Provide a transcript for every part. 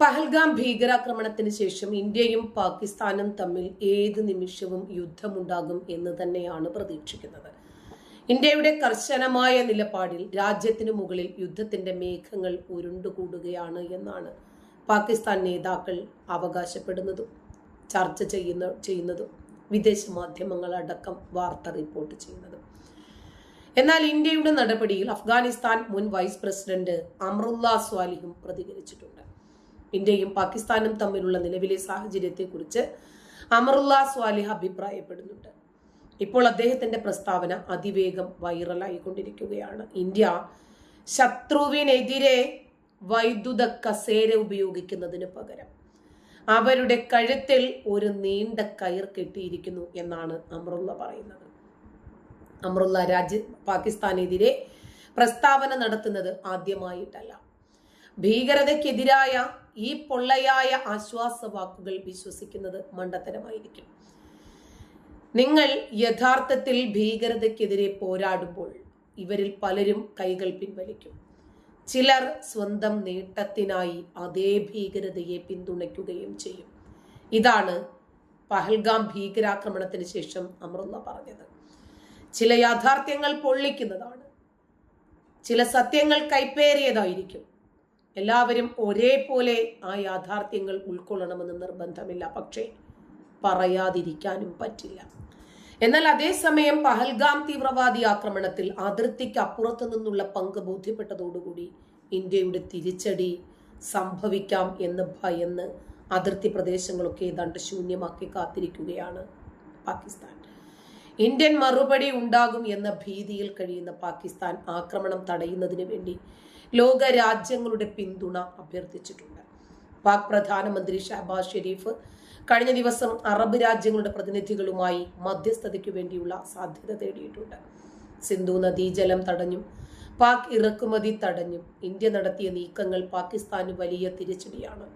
പഹൽഗാം ഭീകരാക്രമണത്തിന് ശേഷം ഇന്ത്യയും പാകിസ്ഥാനും തമ്മിൽ ഏത് നിമിഷവും യുദ്ധമുണ്ടാകും എന്ന് തന്നെയാണ് പ്രതീക്ഷിക്കുന്നത്. ഇന്ത്യയുടെ കർശനമായ നിലപാടിൽ രാജ്യത്തിനു മുകളിൽ യുദ്ധത്തിന്റെ മേഘങ്ങൾ ഉരുണ്ടുകൂടുകയാണ് എന്നാണ് പാകിസ്ഥാൻ നേതാക്കൾ അവകാശപ്പെടുന്നതും ചർച്ച ചെയ്യുന്ന ചെയ്യുന്നതും വിദേശ മാധ്യമങ്ങൾ അടക്കം വാർത്ത റിപ്പോർട്ട് ചെയ്യുന്നതും. എന്നാൽ ഇന്ത്യയുടെ നടപടിയിൽ അഫ്ഗാനിസ്ഥാൻ മുൻ വൈസ് പ്രസിഡന്റ് അമ്രുല്ല സ്വാലിഹും പ്രതികരിച്ചിട്ടുണ്ട്. ഇന്ത്യയും പാകിസ്ഥാനും തമ്മിലുള്ള നിലവിലെ സാഹചര്യത്തെക്കുറിച്ച് അമറുല്ല സ്വാലിഹ് അഭിപ്രായപ്പെടുന്നുണ്ട്. ഇപ്പോൾ അദ്ദേഹത്തിന്റെ പ്രസ്താവന അതിവേഗം വൈറലായിക്കൊണ്ടിരിക്കുകയാണ്. ഇന്ത്യ ശത്രുവിനെതിരെ വൈദ്യുത കസേര ഉപയോഗിക്കുന്നതിന് പകരം അവരുടെ കഴുത്തിൽ ഒരു നീണ്ട കയർ കെട്ടിയിരിക്കുന്നു എന്നാണ് അമറുല്ല പറയുന്നത്. അമറുല്ല രാജ്യ പാകിസ്ഥാനെതിരെ പ്രസ്താവന നടത്തുന്നത് ആദ്യമായിട്ടല്ല. ഭീകരതയ്ക്കെതിരായ ഈ പൊള്ളയായ ആശ്വാസ വാക്കുകൾ വിശ്വസിക്കുന്നത് മണ്ടത്തരമായിരിക്കും. നിങ്ങൾ യഥാർത്ഥത്തിൽ ഭീകരതയ്ക്കെതിരെ പോരാടുമ്പോൾ ഇവരിൽ പലരും കൈകൾ പിൻവലിക്കും. ചിലർ സ്വന്തം നേട്ടത്തിനായി അതേ ഭീകരതയെ പിന്തുണയ്ക്കുകയും ചെയ്യും. ഇതാണ് പഹൽഗാം ഭീകരാക്രമണത്തിന് ശേഷം അമൃത പറഞ്ഞത്. ചില യാഥാർത്ഥ്യങ്ങൾ പൊള്ളിക്കുന്നതാണ്. ചില സത്യങ്ങൾ കൈപ്പേറിയതായിരിക്കും. എല്ലാവരും ഒരേപോലെ ആ യാഥാർത്ഥ്യങ്ങൾ ഉൾക്കൊള്ളണമെന്ന് നിർബന്ധമില്ല. പക്ഷേ പറയാതിരിക്കാനും പറ്റില്ല. എന്നാൽ അതേസമയം പഹൽഗാം തീവ്രവാദി ആക്രമണത്തിൽ അതിർത്തിക്ക് അപ്പുറത്ത് നിന്നുള്ള പങ്ക് ബോധ്യപ്പെട്ടതോടുകൂടി ഇന്ത്യയുടെ തിരിച്ചടി സംഭവിക്കാം എന്ന് ഭയന്ന് അതിർത്തി പ്രദേശങ്ങളൊക്കെ ഏതാണ്ട് ശൂന്യമാക്കി കാത്തിരിക്കുകയാണ് പാകിസ്ഥാൻ. ഇന്ത്യൻ മറുപടി ഉണ്ടാകും എന്ന ഭീതിയിൽ കഴിയുന്ന പാകിസ്ഥാൻ ആക്രമണം തടയുന്നതിന് വേണ്ടി ലോക രാജ്യങ്ങളുടെ പിന്തുണ അഭ്യർത്ഥിച്ചിട്ടുണ്ട്. പാക് പ്രധാനമന്ത്രി ഷഹബാസ് ഷെരീഫ് കഴിഞ്ഞ ദിവസം അറബ് രാജ്യങ്ങളുടെ പ്രതിനിധികളുമായി മധ്യസ്ഥതയ്ക്ക് വേണ്ടിയുള്ള സാധ്യത തേടിയിട്ടുണ്ട്. സിന്ധു നദീജലം തടഞ്ഞും പാക് ഇറക്കുമതി തടഞ്ഞും ഇന്ത്യ നടത്തിയ നീക്കങ്ങൾ പാകിസ്ഥാന് വലിയ തിരിച്ചടിയാണ്.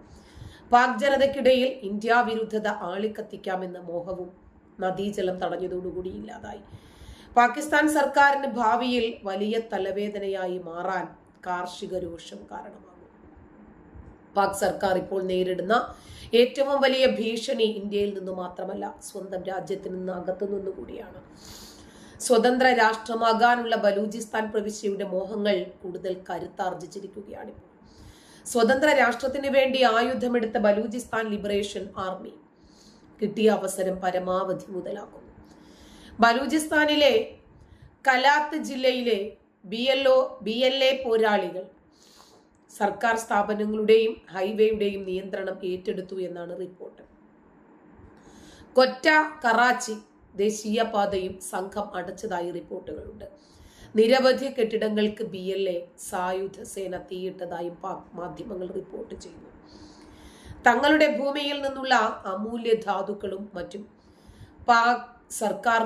പാക് ജനതയ്ക്കിടയിൽ ഇന്ത്യ വിരുദ്ധത ആളിക്കത്തിക്കാമെന്ന മോഹവും നദീജലം തടഞ്ഞതോടുകൂടി ഇല്ലാതായി. പാകിസ്ഥാൻ സർക്കാരിന് ഭാവിയിൽ വലിയ തലവേദനയായി മാറാൻ കാർഷിക രോഷം കാരണമാകും. പാക് സർക്കാർ ഇപ്പോൾ നേരിടുന്ന ഏറ്റവും വലിയ ഭീഷണി ഇന്ത്യയിൽ നിന്ന് മാത്രമല്ല സ്വന്തം രാജ്യത്തിൽ നിന്ന് അകത്തു നിന്നുകൂടിയാണ് സ്വതന്ത്ര രാഷ്ട്രമാകാനുള്ള ബലൂചിസ്ഥാൻ പ്രവിശ്യയുടെ മോഹങ്ങൾ കൂടുതൽ കരുത്താർജിച്ചിരിക്കുകയാണിപ്പോൾ സ്വതന്ത്ര രാഷ്ട്രത്തിന് വേണ്ടി ആയുധമെടുത്ത ബലൂചിസ്ഥാൻ ലിബറേഷൻ ആർമി കിട്ടിയ അവസരം പരമാവധി മുതലാക്കുന്നു. ബലൂചിസ്ഥാനിലെ കലാത്ത് ജില്ലയിലെ B L O B L A പോരാളികൾ സർക്കാർ സ്ഥാപനങ്ങളുടെയും ഹൈവേയുടെയും നിയന്ത്രണം ഏറ്റെടുത്തു എന്നാണ് റിപ്പോർട്ട്. കൊറ്റ കറാച്ചി ദേശീയപാതയും സംഘം അടച്ചതായി റിപ്പോർട്ടുകളുണ്ട്. നിരവധി കെട്ടിടങ്ങൾക്ക് ബി എൽ എ സായുധ സേന തീയിട്ടതായും പാക് മാധ്യമങ്ങൾ റിപ്പോർട്ട് ചെയ്യുന്നു. തങ്ങളുടെ ഭൂമിയിൽ നിന്നുള്ള അമൂല്യ ധാതുക്കളും മറ്റും പാക് സർക്കാർ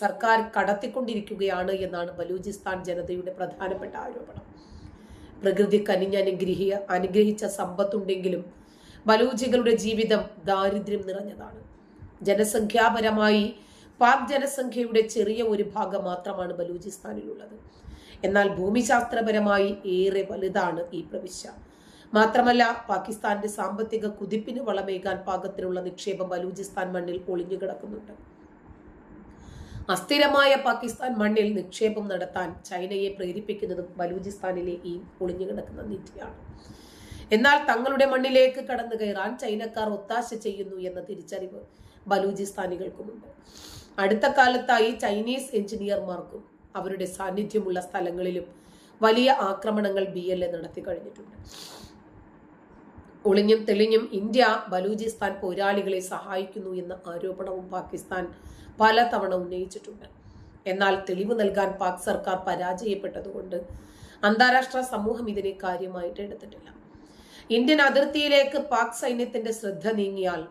സർക്കാർ കടത്തിക്കൊണ്ടിരിക്കുകയാണ് എന്നാണ് ബലൂചിസ്ഥാൻ ജനതയുടെ പ്രധാനപ്പെട്ട ആരോപണം. പ്രകൃതി കനിഞ്ഞനുഗ്രഹി അനുഗ്രഹിച്ച സമ്പത്തുണ്ടെങ്കിലും ബലൂജികളുടെ ജീവിതം ദാരിദ്ര്യം നിറഞ്ഞതാണ്. ജനസംഖ്യാപരമായി പാക് ജനസംഖ്യയുടെ ചെറിയ ഒരു ഭാഗം മാത്രമാണ് ബലൂചിസ്ഥാനിലുള്ളത്. എന്നാൽ ഭൂമിശാസ്ത്രപരമായി ഏറെ വലുതാണ് ഈ പ്രവിശ്യ. മാത്രമല്ല പാകിസ്ഥാന്റെ സാമ്പത്തിക കുതിപ്പിന് വളമേകാൻ പാകത്തിനുള്ള നിക്ഷേപം ബലൂചിസ്ഥാൻ മണ്ണിൽ ഒളിഞ്ഞു കിടക്കുന്നുണ്ട് അസ്ഥിരമായ പാകിസ്ഥാൻ മണ്ണിൽ നിക്ഷേപം നടത്താൻ ചൈനയെ പ്രേരിപ്പിക്കുന്നതും ബലൂചിസ്ഥാനിലെ ഈ ഒളിഞ്ഞു കിടക്കുന്ന നിധിയാണ് എന്നാൽ തങ്ങളുടെ മണ്ണിലേക്ക് കടന്നു കയറാൻ ചൈനക്കാർ ഒത്താശ ചെയ്യുന്നു എന്ന തിരിച്ചറിവ് ബലൂചിസ്ഥാനികൾക്കുമുണ്ട്. അടുത്ത കാലത്തായി ചൈനീസ് എഞ്ചിനീയർമാർക്കും അവരുടെ സാന്നിധ്യമുള്ള സ്ഥലങ്ങളിലും വലിയ ആക്രമണങ്ങൾ ബി എൽ എ നടത്തി കഴിഞ്ഞിട്ടുണ്ട്. ഒളിഞ്ഞും തെളിഞ്ഞും ഇന്ത്യ ബലൂചിസ്ഥാൻ പോരാളികളെ സഹായിക്കുന്നു എന്ന ആരോപണവും പാകിസ്ഥാൻ പലതവണ ഉന്നയിച്ചിട്ടുണ്ട്. എന്നാൽ തെളിവ് നൽകാൻ പാക് സർക്കാർ പരാജയപ്പെട്ടതുകൊണ്ട് അന്താരാഷ്ട്ര സമൂഹം ഇതിനെ കാര്യമായിട്ട് എടുത്തിട്ടില്ല. ഇന്ത്യൻ അതിർത്തിയിലേക്ക് പാക് സൈന്യത്തിന്റെ ശ്രദ്ധ നീങ്ങിയാൽ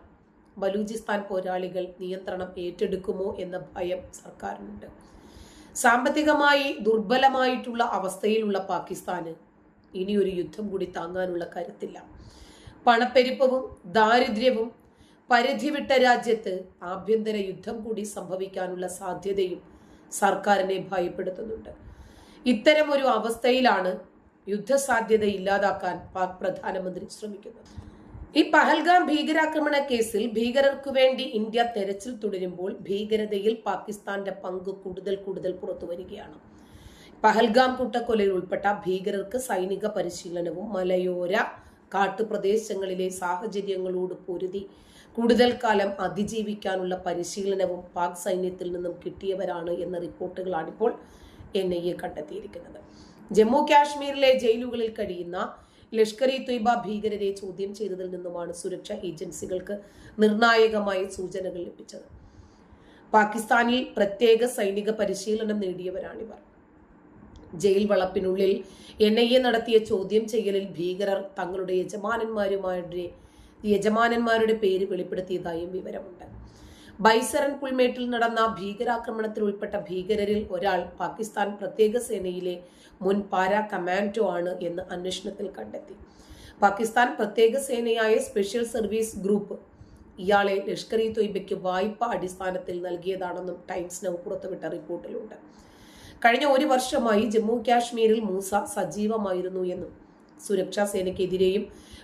ബലൂചിസ്ഥാൻ പോരാളികൾ നിയന്ത്രണം ഏറ്റെടുക്കുമോ എന്ന ഭയം സർക്കാരിനുണ്ട്. സാമ്പത്തികമായി ദുർബലമായിട്ടുള്ള അവസ്ഥയിലുള്ള പാകിസ്ഥാന് ഇനിയൊരു യുദ്ധം കൂടി താങ്ങാനുള്ള കരുത്തില്ല. പണപ്പെരുപ്പവും ദാരിദ്ര്യവും പരിധിവിട്ട രാജ്യത്ത് ആഭ്യന്തര യുദ്ധം കൂടി സംഭവിക്കാനുള്ള സാധ്യതയും സർക്കാരിനെ ഭയപ്പെടുത്തുന്നുണ്ട്. ഇത്തരം ഒരു അവസ്ഥയിലാണ് യുദ്ധസാധ്യത ഇല്ലാതാക്കാൻ പാക് പ്രധാനമന്ത്രി ശ്രമിക്കുന്നത്. ഈ പഹൽഗാം ഭീകരാക്രമണ കേസിൽ ഭീകരർക്കു വേണ്ടി ഇന്ത്യ തെരച്ചിൽ തുടരുമ്പോൾ ഭീകരതയിൽ പാകിസ്ഥാന്റെ പങ്ക് കൂടുതൽ കൂടുതൽ പുറത്തു വരികയാണ്. പഹൽഗാം കൂട്ടക്കൊലയിൽ ഉൾപ്പെട്ട ഭീകരർക്ക് സൈനിക പരിശീലനവും മലയോര കാട്ടുപ്രദേശങ്ങളിലെ സാഹചര്യങ്ങളോട് പൊരുതി കൂടുതൽ കാലം അതിജീവിക്കാനുള്ള പരിശീലനവും പാക് സൈന്യത്തിൽ നിന്നും കിട്ടിയവരാണ് എന്ന റിപ്പോർട്ടുകളാണിപ്പോൾ എൻ ഐ എ കണ്ടെത്തിയിരിക്കുന്നത്. ജമ്മു കാശ്മീരിലെ ജയിലുകളിൽ കഴിയുന്ന ലഷ്കർ ഇ തൊയ്ബ ഭീകരരെ ചോദ്യം ചെയ്തതിൽ നിന്നുമാണ് സുരക്ഷാ ഏജൻസികൾക്ക് നിർണായകമായ സൂചനകൾ ലഭിച്ചത്. പാകിസ്ഥാനിൽ പ്രത്യേക സൈനിക പരിശീലനം നേടിയവരാണിവർ. ജയിൽ വളപ്പിനുള്ളിൽ എൻ ഐ എ നടത്തിയ ചോദ്യം ചെയ്യലിൽ ഭീകരർ തങ്ങളുടെ യജമാനന്മാരുമാരുടെ യജമാനന്മാരുടെ പേര് വെളിപ്പെടുത്തിയതായും വിവരമുണ്ട്. ബൈസറൻ പുൽമേട്ടിൽ നടന്ന ഭീകരാക്രമണത്തിൽ ഉൾപ്പെട്ട ഭീകരരിൽ ഒരാൾ പാകിസ്ഥാൻ പ്രത്യേക സേനയിലെ മുൻ പാരാ കമാൻഡോ ആണ് എന്ന് അന്വേഷണത്തിൽ കണ്ടെത്തി. പാകിസ്ഥാൻ പ്രത്യേക സേനയായ സ്പെഷ്യൽ സർവീസ് ഗ്രൂപ്പ് ഇയാളെ ലഷ്കർ ഇ തൊയ്ബയ്ക്ക് വായ്പ അടിസ്ഥാനത്തിൽ നൽകിയതാണെന്നും ടൈംസ് നൗ പുറത്തുവിട്ട റിപ്പോർട്ടിലുണ്ട്. കഴിഞ്ഞ ഒരു വർഷമായി ജമ്മു കാശ്മീരിൽ മൂസ സജീവമായിരുന്നു എന്നും സുരക്ഷാ സേനയ്ക്കെതിരെയും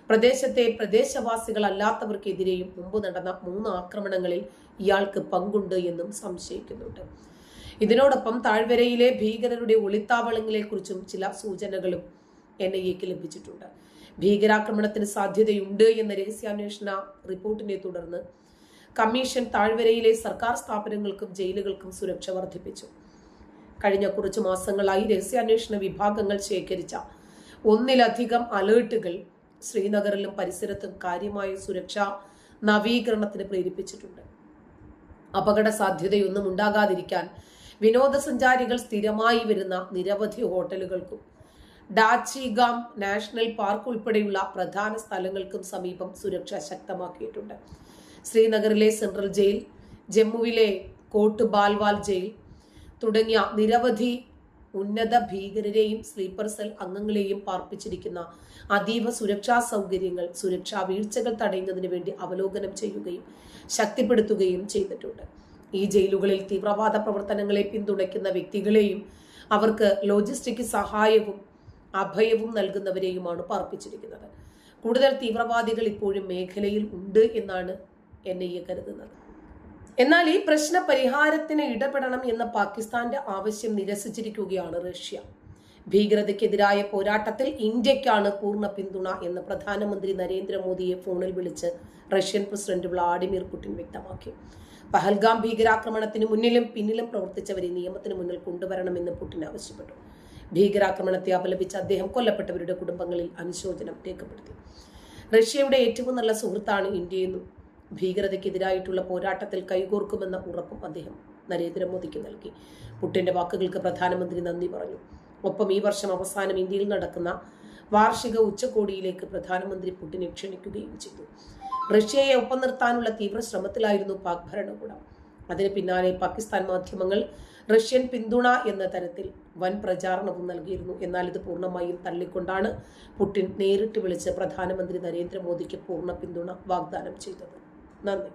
പ്രദേശത്തെ പ്രദേശവാസികളല്ലാത്തവർക്കെതിരെയും മുമ്പ് നടന്ന മൂന്ന് ആക്രമണങ്ങളിൽ ഇയാൾക്ക് പങ്കുണ്ട് എന്നും സംശയിക്കുന്നുണ്ട്. ഇതിനോടൊപ്പം താഴ്വരയിലെ ഭീകരരുടെ ഒളിത്താവളങ്ങളെ കുറിച്ചും ചില സൂചനകളും എൻ ഐ എക്ക് ലഭിച്ചിട്ടുണ്ട്. ഭീകരാക്രമണത്തിന് സാധ്യതയുണ്ട് എന്ന രഹസ്യാന്വേഷണ റിപ്പോർട്ടിനെ തുടർന്ന് കമ്മീഷൻ താഴ്വരയിലെ സർക്കാർ സ്ഥാപനങ്ങൾക്കും ജയിലുകൾക്കും സുരക്ഷ വർദ്ധിപ്പിച്ചു. കഴിഞ്ഞ കുറച്ച് മാസങ്ങളായി രഹസ്യാന്വേഷണ വിഭാഗങ്ങൾ ശേഖരിച്ച ഒന്നിലധികം അലേർട്ടുകൾ ശ്രീനഗറിലും പരിസരത്തും കാര്യമായ സുരക്ഷാ നവീകരണത്തിന് പ്രേരിപ്പിച്ചിട്ടുണ്ട്. അപകട സാധ്യതയൊന്നും ഉണ്ടാകാതിരിക്കാൻ വിനോദസഞ്ചാരികൾ സ്ഥിരമായി വരുന്ന നിരവധി ഹോട്ടലുകൾക്കും ഡാച്ചിഗാം നാഷണൽ പാർക്ക് ഉൾപ്പെടെയുള്ള പ്രധാന സ്ഥലങ്ങൾക്കും സമീപം സുരക്ഷ ശക്തമാക്കിയിട്ടുണ്ട്. ശ്രീനഗറിലെ സെൻട്രൽ ജയിൽ ജമ്മുവിലെ കോട്ട് ബാൽവാൽ ജയിൽ തുടങ്ങിയ നിരവധി ഉന്നത ഭീകരരെയും സ്ലീപ്പർ സെൽ അംഗങ്ങളെയും പാർപ്പിച്ചിരിക്കുന്ന അതീവ സുരക്ഷാ സൗകര്യങ്ങൾ സുരക്ഷാ വീഴ്ചകൾ തടയുന്നതിന് വേണ്ടി അവലോകനം ചെയ്യുകയും ശക്തിപ്പെടുത്തുകയും ചെയ്തിട്ടുണ്ട്. ഈ ജയിലുകളിൽ തീവ്രവാദ പ്രവർത്തനങ്ങളെ പിന്തുണയ്ക്കുന്ന വ്യക്തികളെയും അവർക്ക് ലോജിസ്റ്റിക് സഹായവും അഭയവും നൽകുന്നവരെയുമാണ് പാർപ്പിച്ചിരിക്കുന്നത്. കൂടുതൽ തീവ്രവാദികൾ ഇപ്പോഴും മേഖലയിൽ ഉണ്ട് എന്നാണ് എൻ ഐ എ കരുതുന്നത്. എന്നാൽ ഈ പ്രശ്ന പരിഹാരത്തിന് ഇടപെടണം എന്ന പാകിസ്ഥാന്റെ ആവശ്യം നിരസിച്ചിരിക്കുകയാണ് റഷ്യ. ഭീകരതയ്ക്കെതിരായ പോരാട്ടത്തിൽ ഇന്ത്യക്കാണ് പൂർണ പിന്തുണ എന്ന് പ്രധാനമന്ത്രി നരേന്ദ്രമോദിയെ ഫോണിൽ വിളിച്ച് റഷ്യൻ പ്രസിഡന്റ് വ്ളാഡിമിർ പുടിൻ വ്യക്തമാക്കി. പഹൽഗാം ഭീകരാക്രമണത്തിന് മുന്നിലും പിന്നിലും പ്രവർത്തിച്ചവരെ നിയമത്തിന് മുന്നിൽ കൊണ്ടുവരണമെന്ന് പുടിൻ ആവശ്യപ്പെട്ടു. ഭീകരാക്രമണത്തെ അപലപിച്ച് അദ്ദേഹം കൊല്ലപ്പെട്ടവരുടെ കുടുംബങ്ങളിൽ അനുശോചനം രേഖപ്പെടുത്തി. റഷ്യയുടെ ഏറ്റവും നല്ല സുഹൃത്താണ് ഇന്ത്യയെന്നും ഭീകരതയ്ക്കെതിരായിട്ടുള്ള പോരാട്ടത്തിൽ കൈകോർക്കുമെന്ന ഉറപ്പും അദ്ദേഹം നരേന്ദ്രമോദിക്ക് നൽകി. പുട്ടിന്റെ വാക്കുകൾക്ക് പ്രധാനമന്ത്രി നന്ദി പറഞ്ഞു. ഒപ്പം ഈ വർഷം അവസാനം ഇന്ത്യയിൽ നടക്കുന്ന വാർഷിക ഉച്ചകോടിയിലേക്ക് പ്രധാനമന്ത്രി പുടിനെ ക്ഷണിക്കുകയും ചെയ്തു. റഷ്യയെ ഒപ്പം നിർത്താനുള്ള തീവ്ര ശ്രമത്തിലായിരുന്നു പാക് ഭരണകൂടം. അതിന് പിന്നാലെ പാകിസ്ഥാൻ മാധ്യമങ്ങൾ റഷ്യൻ പിന്തുണ എന്ന തരത്തിൽ വൻ പ്രചാരണവും നൽകിയിരുന്നു. എന്നാൽ ഇത് പൂർണമായും തള്ളിക്കൊണ്ടാണ് പുടിൻ നേരിട്ട് വിളിച്ച് പ്രധാനമന്ത്രി നരേന്ദ്രമോദിക്ക് പൂർണ പിന്തുണ വാഗ്ദാനം ചെയ്തത്. നന്ദി